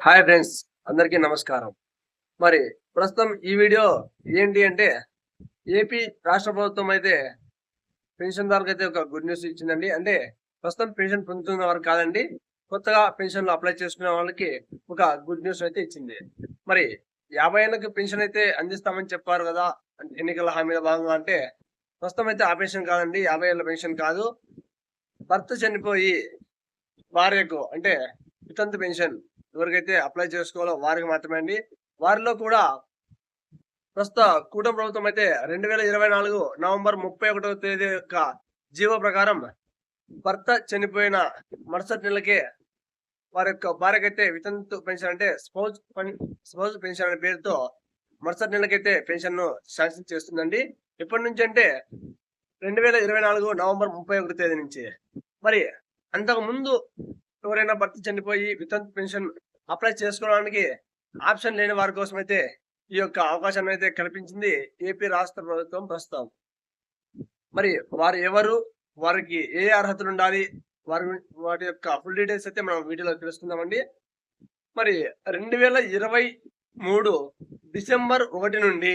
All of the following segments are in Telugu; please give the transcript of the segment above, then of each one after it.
హాయ్ ఫ్రెండ్స్ అందరికీ నమస్కారం. మరి ప్రస్తుతం ఈ వీడియో ఏంటి అంటే ఏపీ రాష్ట్ర ప్రభుత్వం అయితే పెన్షన్దారులకు అయితే ఒక గుడ్ న్యూస్ ఇచ్చిందండి. అంటే ప్రస్తుతం పెన్షన్ పొందుతున్న వారు కాదండి కొత్తగా పెన్షన్లు అప్లై చేసుకునే వాళ్ళకి ఒక గుడ్ న్యూస్ అయితే ఇచ్చింది. మరి యాభై ఏళ్ళకి పెన్షన్ అయితే అందిస్తామని చెప్పారు కదా ఎన్నికల హామీల భాగంగా అంటే ప్రస్తుతం అయితే ఆ పెన్షన్ కాదండి యాభై ఏళ్ళ పెన్షన్ కాదు. భర్త చనిపోయి భార్యకు అంటే వితంతు పెన్షన్ ఎవరికైతే అప్లై చేసుకోవాలో వారికి మాత్రమే అండి. వారిలో కూడా ప్రస్తుత కూటమి ప్రభుత్వం అయితే రెండు వేల ఇరవై నాలుగు నవంబర్ ముప్పై ఒకటవ తేదీ యొక్క జీవో ప్రకారం భర్త చనిపోయిన మరుసటి నెలకే వారి యొక్క భార్యకైతే వితంతు పెన్షన్ అంటే స్పౌజ్ స్పౌజ్ పెన్షన్ అనే పేరుతో మరుసటి నెలకైతే పెన్షన్ను శాంక్షన్ చేస్తుందండి. ఎప్పటి నుంచి అంటే రెండు వేల ఇరవై నాలుగు నవంబర్ ముప్పై ఒకటి తేదీ నుంచి. మరి అంతకు ముందు ఎవరైనా భర్త చనిపోయి వితంత్ పెన్షన్ అప్లై చేసుకోవడానికి ఆప్షన్ లేని వారి కోసం అయితే ఈ యొక్క అవకాశాన్ని అయితే కల్పించింది ఏపీ రాష్ట్ర ప్రభుత్వం ప్రస్తుతం. మరి వారు ఎవరు వారికి ఏ అర్హతలు ఉండాలి వారి వాటి యొక్క ఫుల్ డీటెయిల్స్ అయితే మనం వీడియోలో తెలుసుకుందామండి. మరి రెండు వేల ఇరవై మూడు డిసెంబర్ ఒకటి నుండి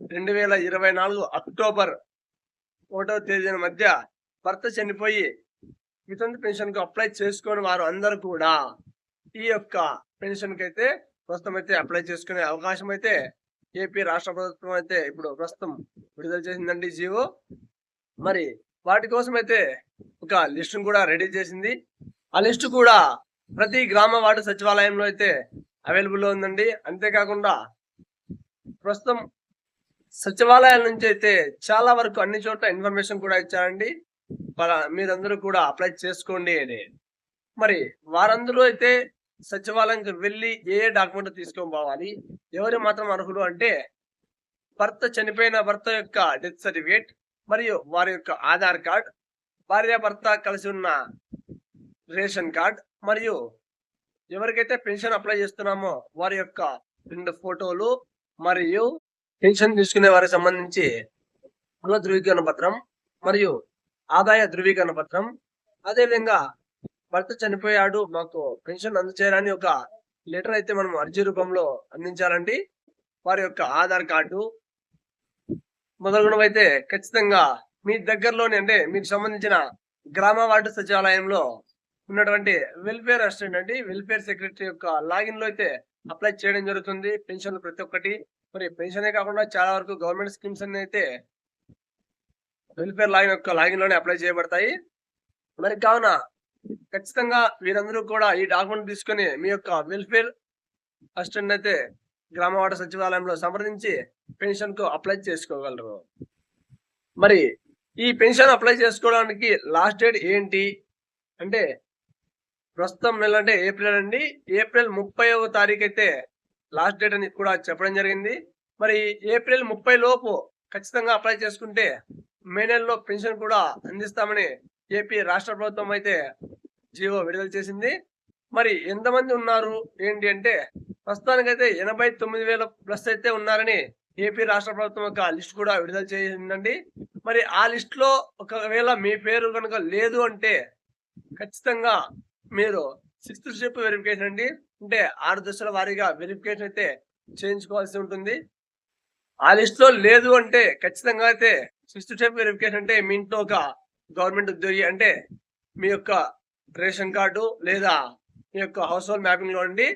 రెండు వేల ఇరవై నాలుగు అక్టోబర్ ఒకటో తేదీన మధ్య భర్త చనిపోయి వితంతు పెన్షన్కు అప్లై చేసుకుని వారు అందరూ కూడా ఈ యొక్క పెన్షన్కి అయితే ప్రస్తుతం అయితే అప్లై చేసుకునే అవకాశం అయితే ఏపీ రాష్ట్ర ప్రభుత్వం అయితే ఇప్పుడు ప్రస్తుతం విడుదల చేసిందండి జీవో మరి వాటి కోసం అయితే ఒక లిస్ట్ కూడా రెడీ చేసింది. ఆ లిస్ట్ కూడా ప్రతి గ్రామ వార్డు సచివాలయంలో అయితే అవైలబుల్లో ఉందండి. అంతేకాకుండా ప్రస్తుతం సచివాలయాల నుంచి అయితే చాలా వరకు అన్ని చోట్ల ఇన్ఫర్మేషన్ కూడా ఇచ్చారండి. మీరందరూ కూడా అప్లై చేసుకోండి అని. మరి వారందరూ అయితే సచివాలయంకి వెళ్ళి ఏ ఏ డాక్యుమెంట్ తీసుకొని పోవాలి? ఎవరు మాత్రం అర్హులు అంటే భర్త చనిపోయిన భర్త యొక్క డెత్ సర్టిఫికేట్ మరియు వారి యొక్క ఆధార్ కార్డ్ భార్య భర్త కలిసి ఉన్న రేషన్ కార్డ్ మరియు ఎవరికైతే పెన్షన్ అప్లై చేస్తున్నామో వారి యొక్క రెండు ఫోటోలు మరియు పెన్షన్ తీసుకునే వారికి సంబంధించి కుల ధృవీకరణ పత్రం మరియు ఆదాయ ధృవీకరణ పత్రం. అదేవిధంగా భర్త చనిపోయాడు మాకు పెన్షన్ అందచేయాలని ఒక లెటర్ అయితే మనం అర్జీ రూపంలో అందించాలండి. వారి యొక్క ఆధార్ కార్డు. మొదలగునవైతే ఖచ్చితంగా మీ దగ్గరలోనే అంటే మీకు సంబంధించిన గ్రామ వార్డు సచివాలయంలో ఉన్నటువంటి వెల్ఫేర్ అసిస్టెంట్ అండి. వెల్ఫేర్ సెక్రటరీ యొక్క లాగిన్లో అయితే అప్లై చేయడం జరుగుతుంది. పెన్షన్ ప్రతి ఒక్కటి. మరి పెన్షనే కాకుండా చాలా వరకు గవర్నమెంట్ స్కీమ్స్ అన్ని అయితే వెల్ఫేర్ లాగిన్ యొక్క లాగిన్లోనే అప్లై చేయబడతాయి. మరి కావున ఖచ్చితంగా వీరందరూ కూడా ఈ డాక్యుమెంట్ తీసుకొని మీ యొక్క వెల్ఫేర్ అసిస్టెంట్ అయితే గ్రామ వార్డు సచివాలయంలో సంప్రదించి పెన్షన్కు అప్లై చేసుకోగలరు. మరి ఈ పెన్షన్ అప్లై చేసుకోవడానికి లాస్ట్ డేట్ ఏంటి? అంటే ప్రస్తుతం నెల అంటే ఏప్రిల్ అండి. ఏప్రిల్ ముప్పై తారీఖు అయితే లాస్ట్ డేట్ అని కూడా చెప్పడం జరిగింది. మరి ఏప్రిల్ ముప్పై లోపు ఖచ్చితంగా అప్లై చేసుకుంటే మే నెలలో పెన్షన్ కూడా అందిస్తామని ఏపీ రాష్ట్ర ప్రభుత్వం అయితే జీవో విడుదల చేసింది. మరి ఎంతమంది ఉన్నారు? ఏంటి అంటే ప్రస్తుతానికైతే ఎనభై తొమ్మిది వేల ప్లస్ అయితే ఉన్నారని ఏపీ రాష్ట్ర ప్రభుత్వం యొక్క లిస్ట్ కూడా విడుదల చేసిందండి. మరి ఆ లిస్ట్లో ఒకవేళ మీ పేరు కనుక లేదు అంటే ఖచ్చితంగా మీరు సిక్స్త్ స్టెప్ వెరిఫికేషన్ అండి. అంటే ఆరు దశల వారీగా వెరిఫికేషన్ అయితే చేయించుకోవాల్సి ఉంటుంది. ఆ లిస్ట్లో లేదు అంటే ఖచ్చితంగా అయితే సిక్స్త్ స్టెప్ వెరిఫికేషన్ అంటే మీ ఇంట్లో ఒక గవర్నమెంట్ ఉద్యోగి అంటే మీ యొక్క రేషన్ కార్డు లేదా మీ యొక్క హౌస్ హోల్డ్ మ్యాపింగ్లో ఉండి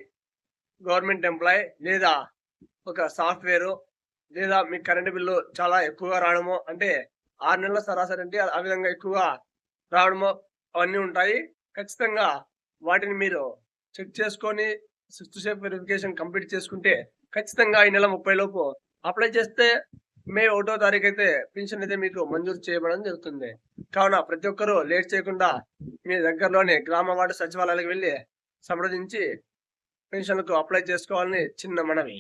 గవర్నమెంట్ ఎంప్లాయ్ లేదా ఒక సాఫ్ట్వేర్ లేదా మీ కరెంటు బిల్లు చాలా ఎక్కువగా రావడము. అంటే ఆరు నెలల సరాసరి అంటే ఆ విధంగా ఎక్కువగా రావడము. అవన్నీ ఉంటాయి. ఖచ్చితంగా వాటిని మీరు చెక్ చేసుకొని సిక్స్త్ స్టెప్ వెరిఫికేషన్ కంప్లీట్ చేసుకుంటే ఖచ్చితంగా ఈ నెల ముప్పై లోపు అప్లై చేస్తే మే ఒకటో తారీఖు అయితే పెన్షన్ అయితే మీకు మంజూరు చేయబడడం జరుగుతుంది. కావున ప్రతి ఒక్కరూ లేట్ చేయకుండా మీ దగ్గరలోని గ్రామ వార్డు సచివాలయాలకు వెళ్ళి సంప్రదించి పెన్షన్లకు అప్లై చేసుకోవాలని చిన్న మనవి.